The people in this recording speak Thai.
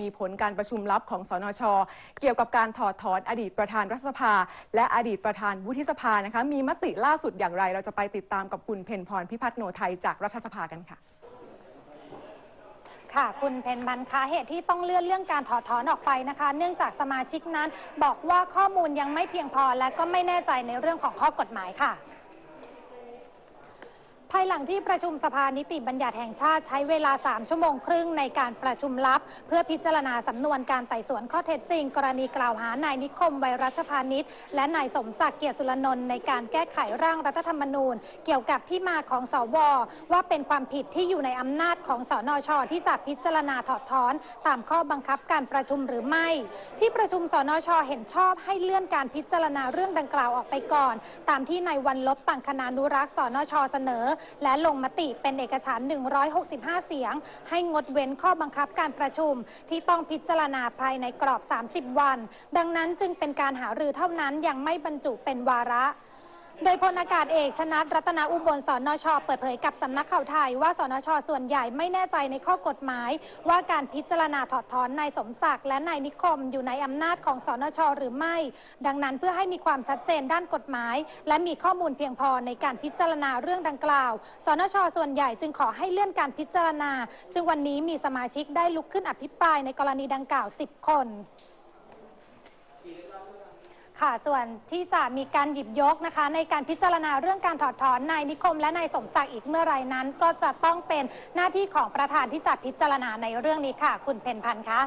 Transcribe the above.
มีผลการประชุมลับของสนช เกี่ยวกับการถอดถอนอดีตประธานรัฐสภา และอดีตประธานวุฒิสภานะคะ มีมติล่าสุดอย่างไร เราจะไปติดตามกับคุณเพนพรพิพัฒน์โนไทยจากรัฐสภากันค่ะค่ะคุณเพนบันคะเหตุที่ต้องเลื่อนเรื่องการถอดถอนออกไปนะคะ เนื่องจากสมาชิกนั้น บอกว่าข้อมูลยังไม่เพียงพอและก็ไม่แน่ใจในเรื่องของข้อกฎหมายค่ะ ภายหลังที่ประชุมสภานิติบัญญัติแห่งชาติใช้เวลา 3 ชั่วโมงครึ่งในการประชุมลับ เพื่อพิจารณาสำนวนการไต่สวนข้อเท็จจริง กรณีกล่าวหานายนิคมไวรัชพานิชและนายสมศักดิ์เกียรติสุรนนท์ในการแก้ไขร่างรัฐธรรมนูญ เกี่ยวกับที่มาของสวว่าเป็นความผิดที่อยู่ในอำนาจของสนชที่จะพิจารณาถอดถอน ตามข้อบังคับการประชุมหรือไม่ ที่ประชุมสนชเห็นชอบให้เลื่อนการพิจารณาเรื่องดังกล่าวออกไปก่อน ตามที่นายวันลบตังคณานุรักษ์สนชเสนอและลงมติเป็นเอกฉันท์165 เสียง ให้งดเว้นข้อบังคับการประชุม ที่ต้องพิจารณาภายในกรอบ 30 วัน ดังนั้นจึงเป็นการหารือเท่านั้นยังไม่บรรจุเป็นวาระ โดยพลอากาศเอกชนัดรัตนาอุบลสนช เปิดเผยกับสำนักข่าวไทยว่าสนช ส่วนใหญ่ไม่แน่ใจในข้อกฎหมาย ว่าการพิจารณาถอดถอนนายสมศักดิ์และนายนิคมอยู่ในอำนาจของสนช หรือไม่ ดังนั้นเพื่อให้มีความชัดเจนด้านกฎหมาย และมีข้อมูลเพียงพอในการพิจารณาเรื่องดังกล่าว สนช ส่วนใหญ่จึงขอให้เลื่อนการพิจารณา ซึ่งวันนี้มีสมาชิกได้ลุกขึ้นอภิปรายในกรณีดังกล่าว 10 คน ค่ะ ส่วนที่จะมีการหยิบยกนะคะ ในการพิจารณาเรื่องการถอดถอนนายนิคมและนายสมศักดิ์อีกเมื่อไรนั้น ก็จะต้องเป็นหน้าที่ของประธานที่จะพิจารณาในเรื่องนี้ค่ะ คุณเพนพันธ์คะ